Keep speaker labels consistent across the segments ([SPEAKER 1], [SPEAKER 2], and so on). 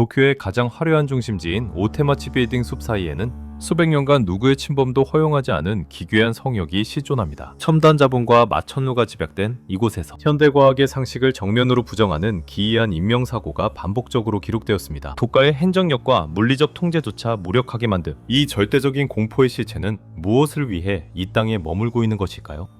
[SPEAKER 1] 도쿄의 가장 화려한 중심지인 오테마치 빌딩 숲 사이에는 수백 년간 누구의 침범도 허용하지 않은 기괴한 성역이 시존합니다. 첨단 자본과 마천루가 집약된 이곳에서 현대과학의 상식을 정면으로 부정하는 기이한 인명사고가 반복적으로 기록되었습니다. 도가의 행정력과 물리적 통제조차 무력하게 만든 이 절대적인 공포의 실체는 무엇을 위해 이 땅에 머물고 있는 것일까요?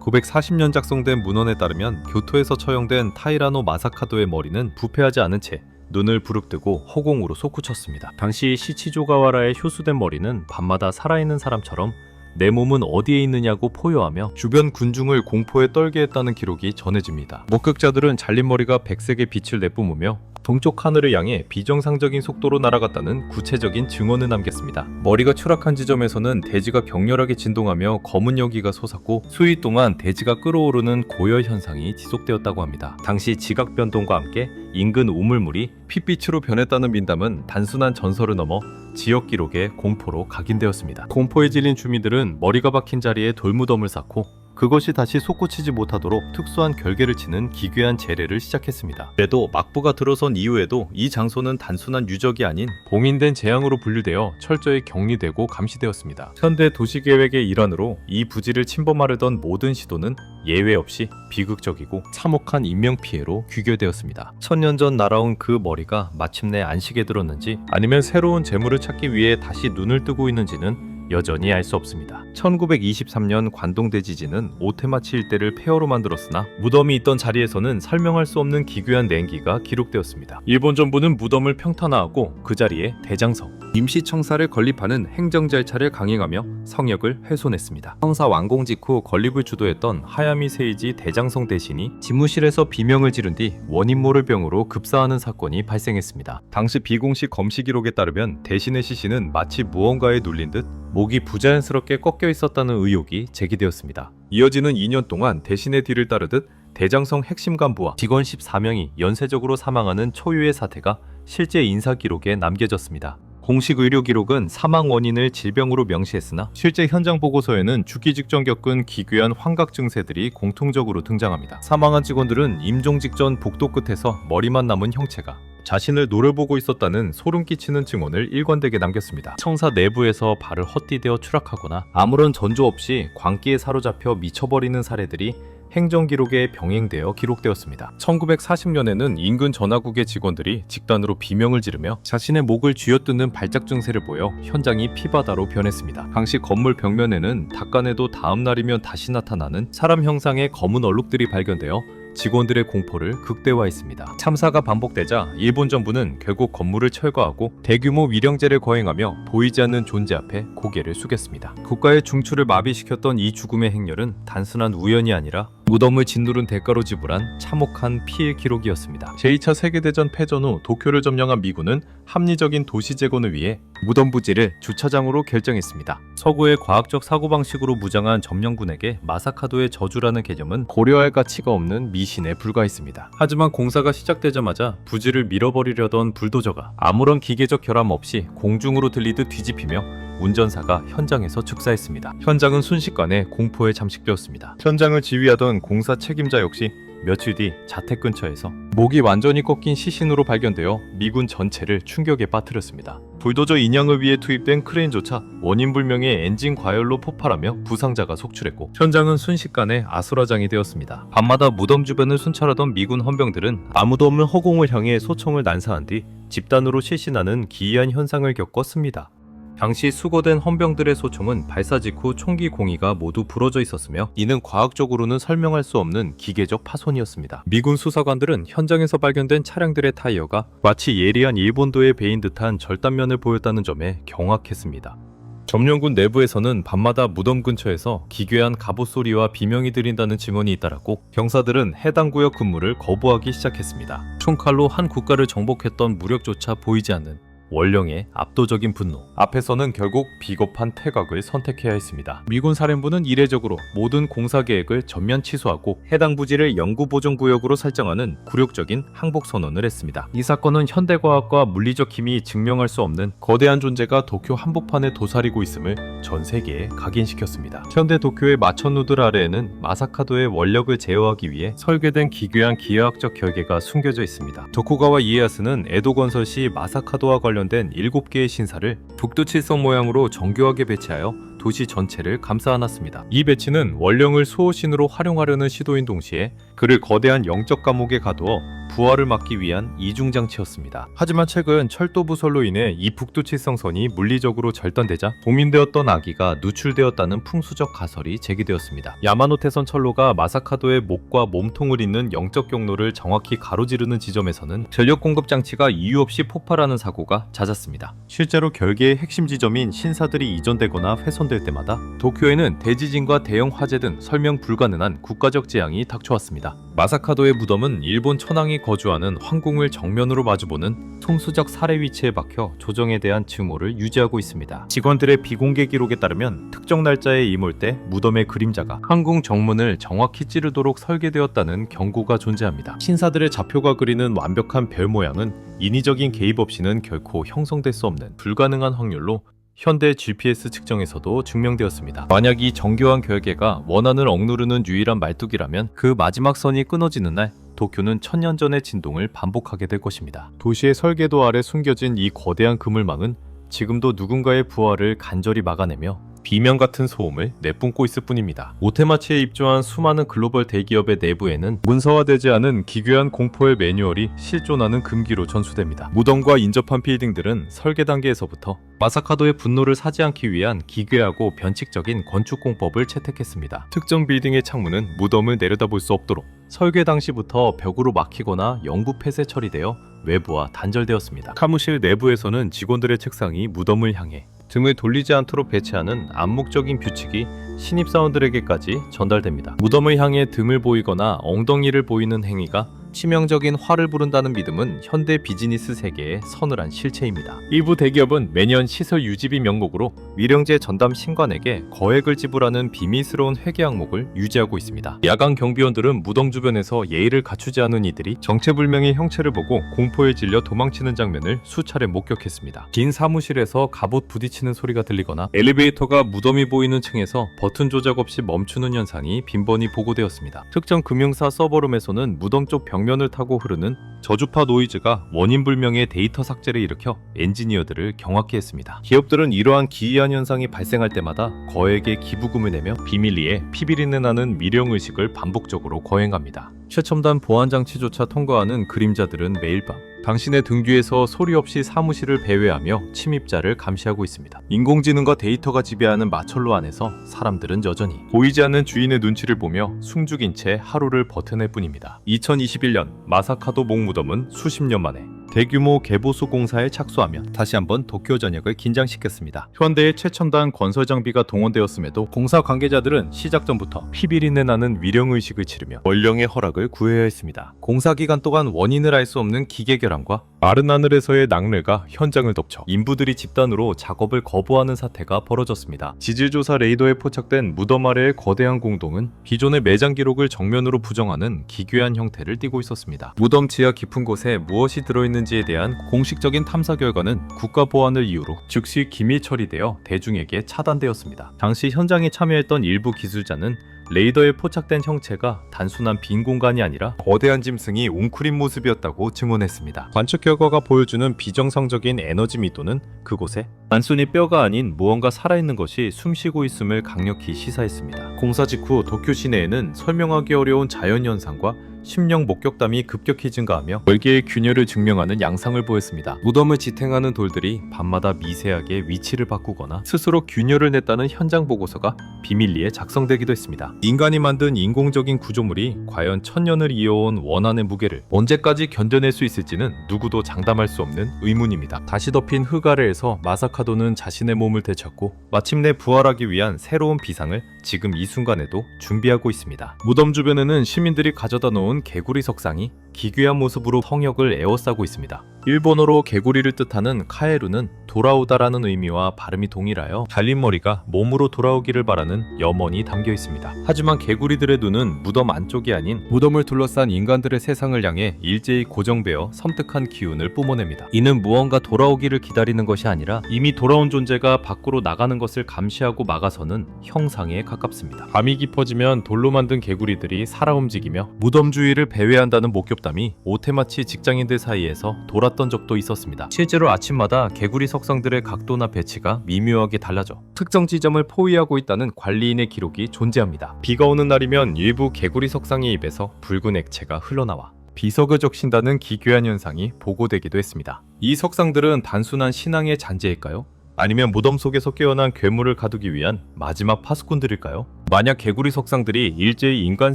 [SPEAKER 1] 940년 작성된 문헌에 따르면 교토에서 처형된 타이라노 마사카도의 머리는 부패하지 않은 채 눈을 부릅뜨고 허공으로 솟구쳤습니다. 당시 시치조가와라의 효수된 머리는 밤마다 살아있는 사람처럼 내 몸은 어디에 있느냐고 포효하며 주변 군중을 공포에 떨게 했다는 기록이 전해집니다. 목격자들은 잘린 머리가 백색의 빛을 내뿜으며 동쪽 하늘을 향해 비정상적인 속도로 날아갔다는 구체적인 증언을 남겼습니다. 머리가 추락한 지점에서는 대지가 격렬하게 진동하며 검은 연기가 솟았고 수위 동안 대지가 끓어오르는 고열 현상이 지속되었다고 합니다. 당시 지각 변동과 함께 인근 우물물이 핏빛으로 변했다는 민담은 단순한 전설을 넘어 지역 기록의 공포로 각인되었습니다. 공포에 질린 주민들은 머리가 박힌 자리에 돌무덤을 쌓고 그것이 다시 솟구치지 못하도록 특수한 결계를 치는 기괴한 재래를 시작했습니다. 그래도 막부가 들어선 이후에도 이 장소는 단순한 유적이 아닌 봉인된 재앙으로 분류되어 철저히 격리되고 감시되었습니다. 현대 도시계획의 일환으로 이 부지를 침범하려던 모든 시도는 예외 없이 비극적이고 참혹한 인명피해로 귀결되었습니다. 천년 전 날아온 그 머리가 마침내 안식에 들었는지 아니면 새로운 재물을 찾기 위해 다시 눈을 뜨고 있는지는 여전히 알 수 없습니다. 1923년 관동대 지진은 오테마치 일대를 폐허로 만들었으나 무덤이 있던 자리에서는 설명할 수 없는 기괴한 냉기가 기록되었습니다. 일본 정부는 무덤을 평탄화하고 그 자리에 대장성, 임시청사를 건립하는 행정 절차를 강행하며 성역을 훼손했습니다. 청사 완공 직후 건립을 주도했던 하야미 세이지 대장성 대신이 집무실에서 비명을 지른 뒤 원인 모를 병으로 급사하는 사건이 발생했습니다. 당시 비공식 검시 기록에 따르면 대신의 시신은 마치 무언가에 눌린 듯 목이 부자연스럽게 꺾여 있었다는 의혹이 제기되었습니다. 이어지는 2년 동안 대신의 뒤를 따르듯 대장성 핵심 간부와 직원 14명이 연쇄적으로 사망하는 초유의 사태가 실제 인사 기록에 남겨졌습니다. 공식 의료 기록은 사망 원인을 질병으로 명시했으나 실제 현장 보고서에는 죽기 직전 겪은 기괴한 환각 증세들이 공통적으로 등장합니다. 사망한 직원들은 임종 직전 복도 끝에서 머리만 남은 형체가 자신을 노려보고 있었다는 소름 끼치는 증언을 일관되게 남겼습니다. 청사 내부에서 발을 헛디뎌 추락하거나 아무런 전조 없이 광기에 사로잡혀 미쳐버리는 사례들이 행정 기록에 병행되어 기록되었습니다. 1940년에는 인근 전화국의 직원들이 집단으로 비명을 지르며 자신의 목을 쥐어뜯는 발작 증세를 보여 현장이 피바다로 변했습니다. 당시 건물 벽면에는 닦아내도 다음 날이면 다시 나타나는 사람 형상의 검은 얼룩들이 발견되어 직원들의 공포를 극대화했습니다. 참사가 반복되자 일본 정부는 결국 건물을 철거하고 대규모 위령제를 거행하며 보이지 않는 존재 앞에 고개를 숙였습니다. 국가의 중추를 마비시켰던 이 죽음의 행렬은 단순한 우연이 아니라 무덤을 짓누른 대가로 지불한 참혹한 피해 기록이었습니다. 제2차 세계대전 패전 후 도쿄를 점령한 미군은 합리적인 도시 재건을 위해 무덤 부지를 주차장으로 결정했습니다. 서구의 과학적 사고방식으로 무장한 점령군에게 마사카도의 저주라는 개념은 고려할 가치가 없는 미 신에 불과했습니다. 하지만 공사가 시작되자마자 부지를 밀어버리려던 불도저가 아무런 기계적 결함 없이 공중으로 들리듯 뒤집히며 운전사가 현장에서 축사했습니다. 현장은 순식간에 공포에 잠식되었습니다. 현장을 지휘하던 공사 책임자 역시 며칠 뒤 자택 근처에서 목이 완전히 꺾인 시신으로 발견되어 미군 전체를 충격에 빠뜨렸습니다. 불도저 인양을 위해 투입된 크레인조차 원인 불명의 엔진 과열로 폭발하며 부상자가 속출했고 현장은 순식간에 아수라장이 되었습니다. 밤마다 무덤 주변을 순찰하던 미군 헌병들은 아무도 없는 허공을 향해 소총을 난사한 뒤 집단으로 실신하는 기이한 현상을 겪었습니다. 당시 수거된 헌병들의 소총은 발사 직후 총기 공이가 모두 부러져 있었으며 이는 과학적으로는 설명할 수 없는 기계적 파손이었습니다. 미군 수사관들은 현장에서 발견된 차량들의 타이어가 마치 예리한 일본도의 배인 듯한 절단면을 보였다는 점에 경악했습니다. 점령군 내부에서는 밤마다 무덤 근처에서 기괴한 갑옷 소리와 비명이 들린다는 증언이 잇따랐고 경사들은 해당 구역 근무를 거부하기 시작했습니다. 총칼로 한 국가를 정복했던 무력조차 보이지 않는 원령의 압도적인 분노. 앞에서는 결국 비겁한 퇴각을 선택해야 했습니다. 미군 사령부는 이례적으로 모든 공사 계획을 전면 취소하고 해당 부지를 영구 보존 구역으로 설정하는 굴욕적인 항복 선언을 했습니다. 이 사건은 현대 과학과 물리적 힘이 증명할 수 없는 거대한 존재가 도쿄 한복판에 도사리고 있음을 전 세계에 각인시켰습니다. 현대 도쿄의 마천루들 아래에는 마사카도의 원력을 제어하기 위해 설계된 기괴한 기하학적 결계가 숨겨져 있습니다. 도쿠가와 이에야스는 에도 건설 시 마사카도와 관련 된 7개의 신사를 북두칠성 모양으로 정교하게 배치하여 도시 전체를 감싸 안았습니다. 이 배치는 원령을 수호신으로 활용하려는 시도인 동시에 그를 거대한 영적 감옥에 가두어 부활을 막기 위한 이중장치였습니다. 하지만 최근 철도 부설로 인해 이 북두칠성선이 물리적으로 절단되자 봉인되었던 아기가 누출되었다는 풍수적 가설이 제기되었습니다. 야마노테선 철로가 마사카도의 목과 몸통을 잇는 영적 경로를 정확히 가로지르는 지점에서는 전력 공급 장치가 이유 없이 폭발하는 사고가 잦았습니다. 실제로 결계의 핵심 지점인 신사들이 이전되거나 훼손될 때마다 도쿄에는 대지진과 대형 화재 등 설명 불가능한 국가적 재앙이 닥쳐왔습니다. 마사카도의 무덤은 일본 천황이 거주하는 황궁을 정면으로 마주보는 통수적 사례 위치에 박혀 조정에 대한 증오를 유지하고 있습니다. 직원들의 비공개 기록에 따르면 특정 날짜에 이몰 때 무덤의 그림자가 황궁 정문을 정확히 찌르도록 설계되었다는 경고가 존재합니다. 신사들의 좌표가 그리는 완벽한 별 모양은 인위적인 개입 없이는 결코 형성될 수 없는 불가능한 확률로 현대 GPS 측정에서도 증명되었습니다. 만약 이 정교한 결계가 원한을 억누르는 유일한 말뚝이라면 그 마지막 선이 끊어지는 날 도쿄는 천년 전의 진동을 반복하게 될 것입니다. 도시의 설계도 아래 숨겨진 이 거대한 그물망은 지금도 누군가의 부활을 간절히 막아내며 비명 같은 소음을 내뿜고 있을 뿐입니다. 오테마치에 입주한 수많은 글로벌 대기업의 내부에는 문서화되지 않은 기괴한 공포의 매뉴얼이 실존하는 금기로 전수됩니다. 무덤과 인접한 빌딩들은 설계 단계에서부터 마사카도의 분노를 사지 않기 위한 기괴하고 변칙적인 건축 공법을 채택했습니다. 특정 빌딩의 창문은 무덤을 내려다볼 수 없도록 설계 당시부터 벽으로 막히거나 영구 폐쇄 처리되어 외부와 단절되었습니다. 사무실 내부에서는 직원들의 책상이 무덤을 향해 등을 돌리지 않도록 배치하는 암묵적인 규칙이 신입사원들에게까지 전달됩니다. 무덤을 향해 등을 보이거나 엉덩이를 보이는 행위가 치명적인 화를 부른다는 믿음은 현대 비즈니스 세계의 서늘한 실체입니다. 일부 대기업은 매년 시설 유지비 명목으로 위령제 전담 신관에게 거액을 지불하는 비밀스러운 회계 항목을 유지하고 있습니다. 야간 경비원들은 무덤 주변에서 예의를 갖추지 않은 이들이 정체불명의 형체를 보고 공포에 질려 도망치는 장면을 수차례 목격했습니다. 긴 사무실에서 갑옷 부딪히는 소리가 들리거나 엘리베이터가 무덤이 보이는 층에서 버튼 조작 없이 멈추는 현상이 빈번히 보고되었습니다. 특정 금융사 서버룸에서는 무덤 쪽 벽면 을 타고 흐르는 저주파 노이즈가 원인 불명의 데이터 삭제를 일으켜 엔지니어들을 경악케 했습니다. 기업들은 이러한 기이한 현상이 발생할 때마다 거액의 기부금을 내며 비밀리에 피비린내 나는 미령 의식을 반복적으로 거행합니다. 최첨단 보안 장치조차 통과하는 그림자들은 매일 밤 당신의 등 뒤에서 소리 없이 사무실을 배회하며 침입자를 감시하고 있습니다. 인공지능과 데이터가 지배하는 마철로 안에서 사람들은 여전히 보이지 않는 주인의 눈치를 보며 숨죽인 채 하루를 버텨낼 뿐입니다. 2021년 마사카도 목무덤은 수십 년 만에 대규모 개보수 공사에 착수하며 다시 한번 도쿄 전역을 긴장시켰습니다. 현대의 최첨단 건설 장비가 동원되었음에도 공사 관계자들은 시작 전부터 피비린내 나는 위령 의식을 치르며 원령의 허락을 구해야 했습니다. 공사 기간 동안 원인을 알 수 없는 기계 결함과 마른 하늘에서의 낙뢰가 현장을 덮쳐 인부들이 집단으로 작업을 거부하는 사태가 벌어졌습니다. 지질조사 레이더에 포착된 무덤 아래의 거대한 공동은 기존의 매장 기록을 정면으로 부정하는 기괴한 형태를 띠고 있었습니다. 무덤 지하 깊은 곳에 무엇이 들어있는 지에 대한 공식적인 탐사 결과는 국가 보안을 이유로 즉시 기밀 처리되어 대중에게 차단되었습니다. 당시 현장에 참여했던 일부 기술자는 레이더에 포착된 형체가 단순한 빈 공간이 아니라 거대한 짐승이 웅크린 모습이었다고 증언했습니다. 관측 결과가 보여주는 비정상적인 에너지密도는 그곳에 단순히 뼈가 아닌 무언가 살아있는 것이 숨쉬고 있음을 강력히 시사했습니다. 공사 직후 도쿄 시내에는 설명하기 어려운 자연현상과 심령 목격담이 급격히 증가하며 월계의 균열을 증명하는 양상을 보였습니다. 무덤을 지탱하는 돌들이 밤마다 미세하게 위치를 바꾸거나 스스로 균열을 냈다는 현장 보고서가 비밀리에 작성되기도 했습니다. 인간이 만든 인공적인 구조물이 과연 천년을 이어온 원한의 무게를 언제까지 견뎌낼 수 있을지는 누구도 장담할 수 없는 의문입니다. 다시 덮인 흙 아래에서 마사카 도는 자신의 몸을 되찾고 마침내 부활하기 위한 새로운 비상을 지금 이 순간에도 준비하고 있습니다. 무덤 주변에는 시민들이 가져다 놓은 개구리 석상이 기괴한 모습으로 성역을 에워싸고 있습니다. 일본어로 개구리를 뜻하는 카에루는 돌아오다라는 의미와 발음이 동일하여 잘린 머리가 몸으로 돌아오기를 바라는 염원이 담겨 있습니다. 하지만 개구리들의 눈은 무덤 안쪽이 아닌 무덤을 둘러싼 인간들의 세상을 향해 일제히 고정되어 섬뜩한 기운을 뿜어냅니다. 이는 무언가 돌아오기를 기다리는 것이 아니라 이미 돌아온 존재가 밖으로 나가는 것을 감시하고 막아서는 형상에 가깝습니다. 밤이 깊어지면 돌로 만든 개구리들이 살아 움직이며 무덤 주위를 배회한다는 목격 담이 오테마치 직장인들 사이에서 돌았던 적도 있었습니다. 실제로 아침마다 개구리 석상들의 각도나 배치가 미묘하게 달라져 특정 지점을 포위하고 있다는 관리인의 기록이 존재합니다. 비가 오는 날이면 일부 개구리 석상의 입에서 붉은 액체가 흘러나와 비석을 적신다는 기괴한 현상이 보고되기도 했습니다. 이 석상들은 단순한 신앙의 잔재일까요? 아니면 무덤 속에서 깨어난 괴물을 가두기 위한 마지막 파수꾼들일까요? 만약 개구리 석상들이 일제히 인간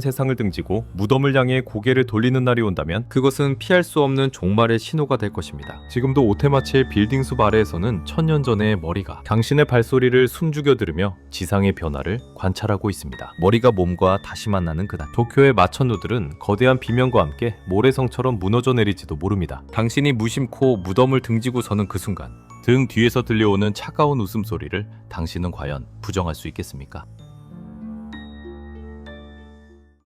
[SPEAKER 1] 세상을 등지고 무덤을 향해 고개를 돌리는 날이 온다면 그것은 피할 수 없는 종말의 신호가 될 것입니다. 지금도 오테마치의 빌딩 숲 아래에서는 천년 전의 머리가 당신의 발소리를 숨죽여 들으며 지상의 변화를 관찰하고 있습니다. 머리가 몸과 다시 만나는 그날 도쿄의 마천루들은 거대한 비명과 함께 모래성처럼 무너져 내릴지도 모릅니다. 당신이 무심코 무덤을 등지고 서는 그 순간 등 뒤에서 들려오는 차가운 웃음소리를 당신은 과연 부정할 수 있겠습니까?